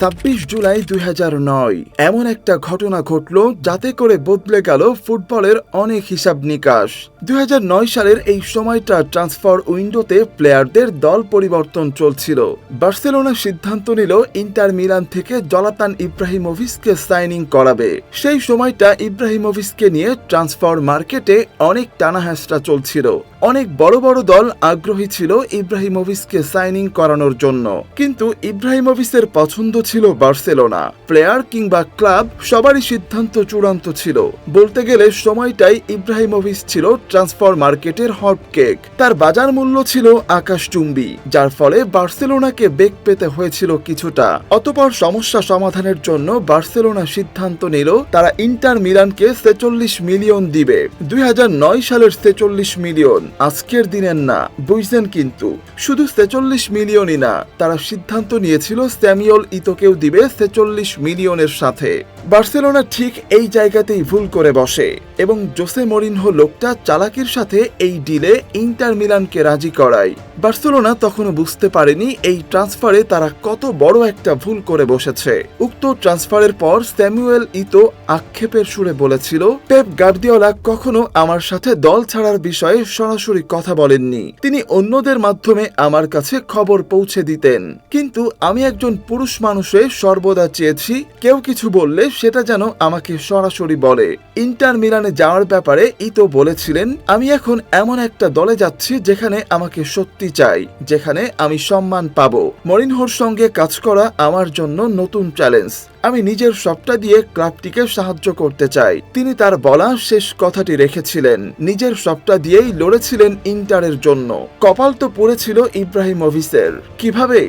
ছাব্বিশ জুলাই দুই হাজার নয়। এমন একটা ঘটনা ঘটল যাতে করে বদলে গেল ফুটবলের অনেক হিসাব নিকাশ। দুই হাজার নয় সালের এই সময়টা ট্রান্সফার উইন্ডোতে প্লেয়ারদের দল পরিবর্তন চলছিল। বার্সেলোনা সিদ্ধান্ত নিল ইন্টার মিলান থেকে জলাতান ইব্রাহিমোভিসকে সাইনিং করাবে। সেই সময়টা ইব্রাহিমোভিসকে নিয়ে ট্রান্সফার মার্কেটে অনেক টানাহেঁচড়া চলছিল। অনেক বড় বড় দল আগ্রহী ছিল ইব্রাহিমোভিসকে সাইনিং করানোর জন্য। কিন্তু ইব্রাহিমোভিসের পছন্দ ছিল বার্সেলোনা। প্লেয়ার কিংবা ক্লাব সবারই সিদ্ধান্ত চূড়ান্ত ছিল। বলতে গেলে সময়টাই ইব্রাহিমোভিস ছিল ট্রান্সফার মার্কেটের হট কেক। তার বাজার মূল্য ছিল আকাশচুম্বী, যার ফলে বার্সেলোনাকে বেগ পেতে হয়েছিল কিছুটা। অতপর সমস্যা সমাধানের জন্য বার্সেলোনা সিদ্ধান্ত নিল, তারা ইন্টার মিলানকে ছেচল্লিশ মিলিয়ন দিবে। দুই হাজার নয় সালের ছেচল্লিশ মিলিয়ন, আজকের দিনের না, বুঝছেন কিন্তু। শুধু ছেচল্লিশ মিলিয়নই না, তারা সিদ্ধান্ত নিয়েছিল স্যামিওল ইতোকেও দিবে ছেচল্লিশ মিলিয়নের সাথে। বার্সেলোনা ঠিক এই জায়গাতেই ভুল করে বসে। এবং জোসে মরিনহো লোকটা চালাকির সাথে এই ডিলে ইন্টার মিলানকে রাজি করায়। বার্সেলোনা তখনও বুঝতে পারেনি এই ট্রান্সফারে তারা কত বড় একটা ভুল করে বসেছে। উক্ত ট্রান্সফারের পর স্যামুয়েল ইতো আক্ষেপের সুরে বলেছিল, পেপ গার্দিওলা কখনো আমার সাথে দল ছাড়ার বিষয়ে সরাসরি কথা বলেননি। তিনি অন্যদের মাধ্যমে আমার কাছে খবর পৌঁছে দিতেন। কিন্তু আমি একজন পুরুষ মানুষে সর্বদা চেয়েছি, কেউ কিছু বললে সেটা যেন আমাকে সরাসরি বলে। ইন্টার মিলানে যাওয়ার ব্যাপারে ইতো বলেছিলেন, আমি এখন এমন একটা দলে যাচ্ছি যেখানে আমাকে সত্যি চাই, যেখানে আমি সম্মান পাবো। মরিনহোর সঙ্গে কাজ করা আমার জন্য নতুন চ্যালেঞ্জ। আমি নিজের সবটা দিয়ে ক্লাবটিকে সাহায্য করতে চাই। তিনি তার বলা শেষ কথাটি রেখেছিলেন। নিজের সবটা দিয়েই লড়েছিলেন ইন্টারের জন্য। কপাল তো পড়েছিল ইব্রাহিমোভিসের কীভাবে?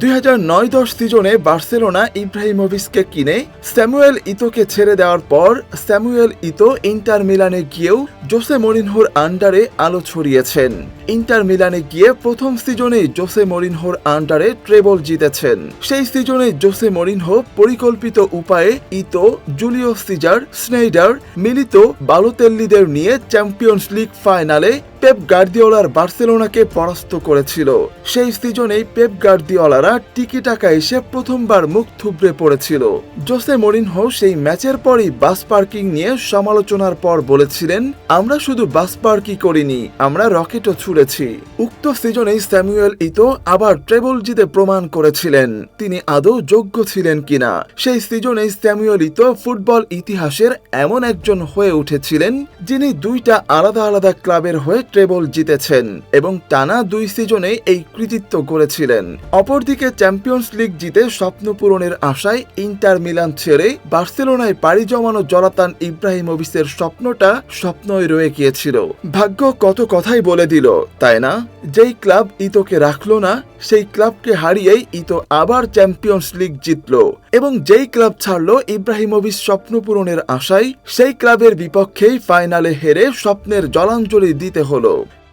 দুই হাজার নয় দশ সিজনে বার্সেলোনা ইব্রাহিম ইব্রাহিমোভিসকে কিনে স্যামুয়েল ইতোকে ছেড়ে দেওয়ার পর স্যামুয়েল ইতো ইন্টার মিলানে গিয়েও জোসে মরিনহোর আন্ডারে আলো ছড়িয়েছেন। ইন্টার মিলানে গিয়ে প্রথম সিজনে জোসে মরিনহোর আন্ডারে ট্রেবল জিতেছেন। সেই সিজনে জোসে মরিনহো পরিকল্পিত উপায়ে ইতো জুলিও সিজার, স্নেইডার, মিলিত, বালোতেল্লিদের নিয়ে চ্যাম্পিয়ন্স লিগ ফাইনালে পেপ গার্দিওলার বার্সেলোনাকে পরাস্ত করেছিল। সেই সিজনেই পেপ গার্দিওলারা টিকি টাকা এসে প্রথমবার মুখ থুবড়ে পড়েছিল। জোসে মরিনহো সেই ম্যাচের পরই বাস পার্কিং নিয়ে সমালোচনার পর বলেছিলেন, আমরা শুধু বাস পার্কই করিনি, আমরা রকেটও ছুড়েছি। উক্ত সিজনেই স্যামুয়েল ইতো আবার ট্রেবল জিতে প্রমাণ করেছিলেন, তিনি আদৌ যোগ্য ছিলেন কিনা? সেই সিজনেই স্যামুয়েল ইতো ফুটবল ইতিহাসের এমন একজন হয়ে উঠেছিলেন, যিনি দুইটা আলাদা আলাদা ক্লাবের হয়ে ট্রেবল জিতেছেন এবং টানা দুই সিজনে এই কৃতিত্ব করেছিলেন। অপরদিকে চ্যাম্পিয়ন্স লিগ জিতে স্বপ্ন পূরণের আশায় ইন্টার মিলান ছেড়ে বার্সেলোনায় পাড়ি জমানো জলাতান ইব্রাহিম ইব্রাহিমোভিসের স্বপ্নটা স্বপ্নই রয়ে গিয়েছিল। ভাগ্য কত কথাই বলে দিল, তাই না? যেই ক্লাব ইতোকে রাখল না সেই ক্লাবকে হারিয়েই ইতো আবার চ্যাম্পিয়ন্স লিগ জিতল। এবং যেই ক্লাব ছাড়ল ইব্রাহিমোভিচ স্বপ্ন পূরণের আশায়, সেই ক্লাবের বিপক্ষেই ফাইনালে হেরে স্বপ্নের জলাঞ্জলি দিতে হলো।